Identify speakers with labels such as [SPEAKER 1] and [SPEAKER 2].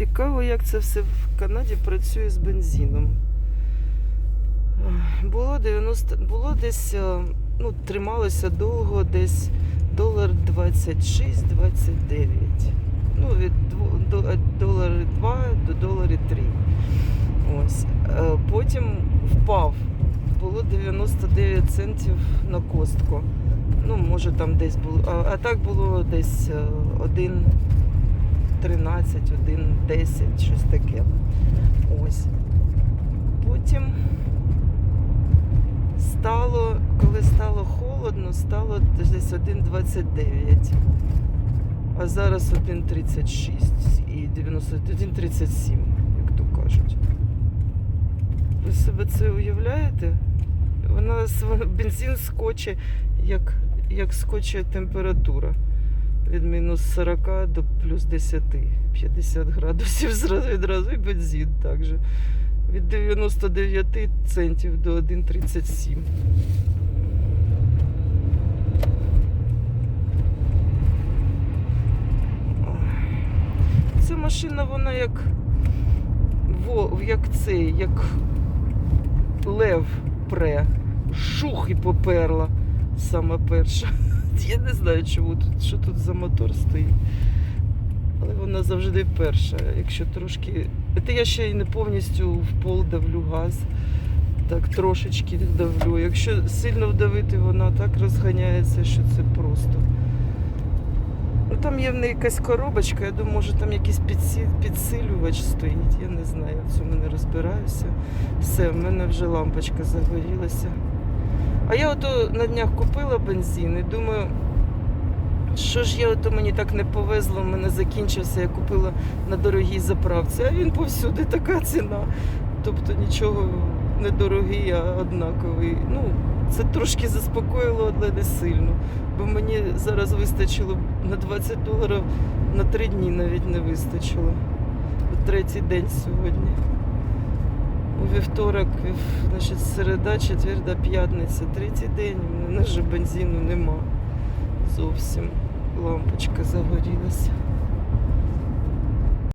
[SPEAKER 1] Цікаво, як це все в Канаді працює з бензином. Було 90, було десь, е, ну, трималося довго, десь долар 26-29. Ну, від дво- до, е, 2 до долари 3. Ось. Е, Потім впав. Було 99 центів на костку. Ну, може там десь було. А, а так було десь е, 1 13, 1 10, щось таке. Ось. Потім стало, коли стало холодно, стало десь 1,29. А зараз 1,36 і 91,37, як то кажуть. Ви себе це уявляєте? Вона бензин скоче, як, як скоче температура. Від мінус 40 до плюс 10, 50 градусів зразу відразу і бензин також. Від 99 центів до 1,37. Ця машина, вона як во, як цей, як лев пре. Шух і поперла. Саме перша. Я не знаю, чому тут, що тут за мотор стоїть. Але вона завжди перша. Якщо трошки. Це я ще й не повністю в пол давлю газ. Так трошечки давлю. Якщо сильно вдавити, вона так розганяється, що це просто. Ну там є в неї якась коробочка, я думаю, може там якийсь підсилювач стоїть. Я не знаю, в цьому не розбираюся. Все, в мене вже лампочка загорілася. А я ото на днях купила бензин і думаю, що ж я ото мені так не повезло, в мене закінчився, я купила на дорогій заправці, а він повсюди така ціна. Тобто нічого не дорогий, а однаковий. Ну, це трошки заспокоїло, але не сильно. Бо мені зараз вистачило на 20 доларів на 3 дні навіть не вистачило. Третій день сьогодні. У вівторок, вів- значить, середа, четверда, п'ятниця, третій день. У мене вже бензину нема. Зовсім лампочка загорілася.